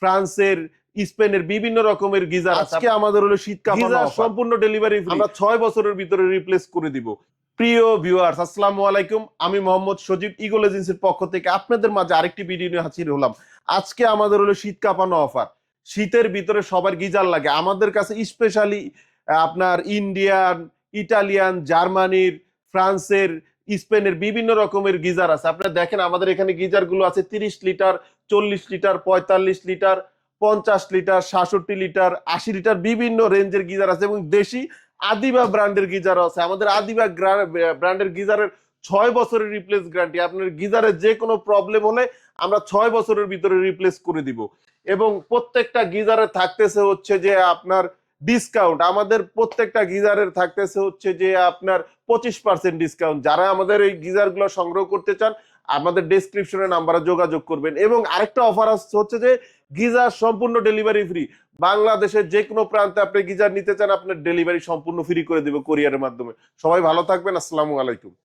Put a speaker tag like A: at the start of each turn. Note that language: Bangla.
A: ফ্রান্সের স্পেনের বিভিন্ন রকমের গিজার আজকে আমাদের হলো শীত গিজার সম্পূর্ণ ডেলিভারি আমরা ছয় বছরের ভিতরে রিপ্লেস করে দিব। প্রিয় ভিউয়ার্স আসসালামু আলাইকুম। আমি মোহাম্মদ সজীব ইগল এজেন্সির পক্ষ থেকে আপনাদের মাঝে আরেকটি ভিডিও নিয়ে হাজির হলাম। আজকে আমাদের হলো শীত কাঁপানো অফার শীতের ভিতরে সবার গিজার লাগে। আমাদের কাছে স্পেশালি আপনার ইন্ডিয়ান ইটালিয়ান জার্মানির ফ্রান্সের স্পেনের বিভিন্ন রকমের গিজার আছে। আপনারা দেখেন, আমাদের এখানে গিজারগুলো আছে তিরিশ লিটার, চল্লিশ লিটার, পঁয়তাল্লিশ লিটার, পঞ্চাশ লিটার, সাতষট্টি লিটার, আশি লিটার বিভিন্ন রেঞ্জের গিজার আছে এবং দেশি আদিবা ব্র্যান্ডের গিজার আছে। আমাদের আদিবা ব্র্যান্ডের গিজারের ছয় বছরের রিপ্লেস গ্যারান্টি। আপনার গিজারের যে কোনো প্রবলেম হলে আমরা ছয় বছরের ভিতরে রিপ্লেস করে দিব। এবং প্রত্যেকটা গিজারে থাকতেছে হচ্ছে যে আপনার ডিসকাউন্ট আমাদের প্রত্যেকটা গিজারের থাকতেছে হচ্ছে যে আপনার পঁচিশ পার্সেন্ট ডিসকাউন্ট যারা আমাদের এই গিজারগুলো সংগ্রহ করতে চান, আমাদের ডেসক্রিপশনে নাম্বারে যোগাযোগ করবেন। এবং আরেকটা অফার আসছে হচ্ছে যে গিজার সম্পূর্ণ ডেলিভারি ফ্রি বাংলাদেশের যে কোনো প্রান্তে আপনি গিজার নিতে চান, আপনার ডেলিভারি সম্পূর্ণ ফ্রি করে দেবে কোরিয়ারের মাধ্যমে। সবাই ভালো থাকবেন, আসসালামু আলাইকুম।